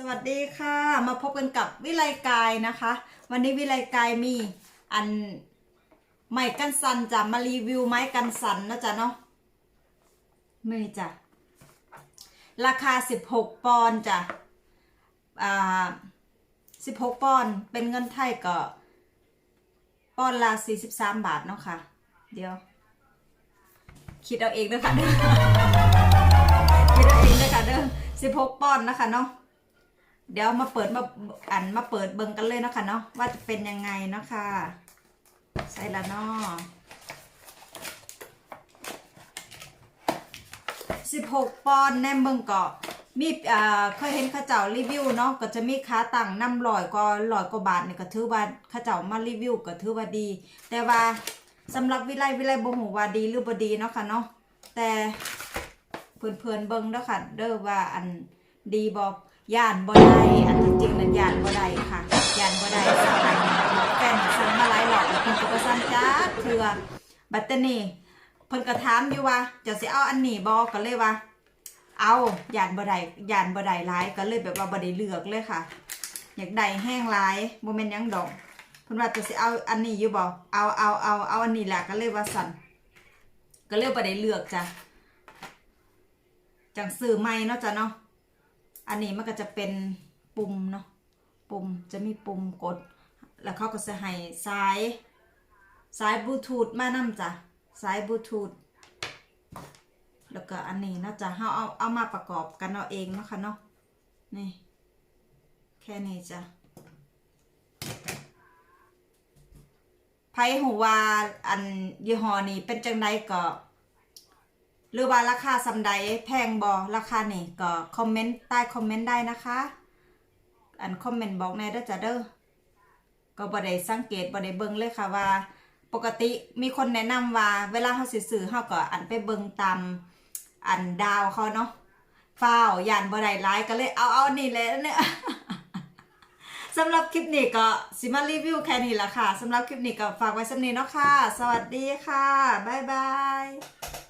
สวัสดีค่ะ มาพบกันกับวิไลกายนะคะ วันนี้วิไลกายมีอันไม้กันสันจะมารีวิวไม้กันสันนะจ๊ะเนาะนี่จ้ะราคา 16 ปอนด์จ้ะอ่า16 ปอนด์เป็นเงินไทยก็ปอนด์ละ43 บาทเนาะค่ะ เดี๋ยว คิดเอาเองนะคะเด้อคิดเอาเองนะคะเด้อ16 ปอนด์นะคะเนาะ เดี๋ยวมาเปิดมาอันมาเปิดเบิ่งกันเลยเนาะคะเนาะว่าจะเป็นยังไงเนาะค่ะใส่ละเนาะสิบหกปอนด์แนมเบิ่งเกาะมีอ่าเคยเห็นข้าเจ้ารีวิวเนาะก็จะมีค้าตังน้ำลอยก็ลอยกว่าบาทเนี่ยก็ถือว่าข้าเจ้ามารีวิวก็ถือว่าดี แต่ว่าสำหรับวิไลวิไลบ่ฮู้ว่าดีหรือบ่ดีเนาะค่ะเนาะแต่เพื่อนๆเบิ่งเด้อค่ะเด้อว่าอันดีบ่ ย่านบ่ได้อันที่จริงนั้นย่านบ่ได้ค่ะย่านบ่ได้สั่งไปแฟนสั่งมาหลายรอบแล้วเพิ่นก็บ่สั่งจ้าเทื่อบัดตรนี้เพิ่นก็ถามอยู่ว่าจะสิเอาอันนี้บ่ก็เลยว่า เอาย่านบ่ได้ย่านบ่ได้หลายก็เลยแบบว่าบ่ได้เลือกเลยค่ะ อยากได้แห้งหลายบ่แม่นหยังดอกเพิ่นว่าจะสิเอาอันนี้อยู่บ่เอาเอาเอาเอาอันนี้แหละก็เลยว่าสั่นก็เลยบ่ได้เลือกจ้ะจังซื้อใหม่เนาะจ้ะเนาะ อันนี้มันก็จะเป็นปุ่มเนาะปุ่มจะมีปุ่มกด แล้วเขาก็จะให้สายสายบลูทูธมานํจ้ะสายบลูทูธแล้วก็อันนี้นะจ้ะเขาเอาเอามาประกอบกันเอาเองเนาะค่ะเนาะนี่แค่นี้จ้ะไพ่หูว่าอันยี่ห้อนี้เป็นจังไดก็ หรือว่าราคาสำใดแพงบอราคานี่ก็คอมเมนต์ใต้คอมเมนต์ได้นะคะ อันคอมเมนต์บอกแน่เด้อจ้ะเด้อก็บ่ได้สังเกตบ่ได้เบิ่งเลยค่ะว่า ปกติมีคนแนะนำว่า เวลาเฮาสิซื้อเฮาก็อันไปเบิ่งตามอันดาวเขาเนาะฟ้าวย่านบ่ได้หลายก็เลยเอาเอานี่แหละเนี่ยสำหรับคลิปนี้ก็สิมารีวิวแค่นี้ละค่ะสำหรับคลิปนี้ก็ฝากไว้สำนีเนาะค่ะ สวัสดีค่ะ บ๊ายบาย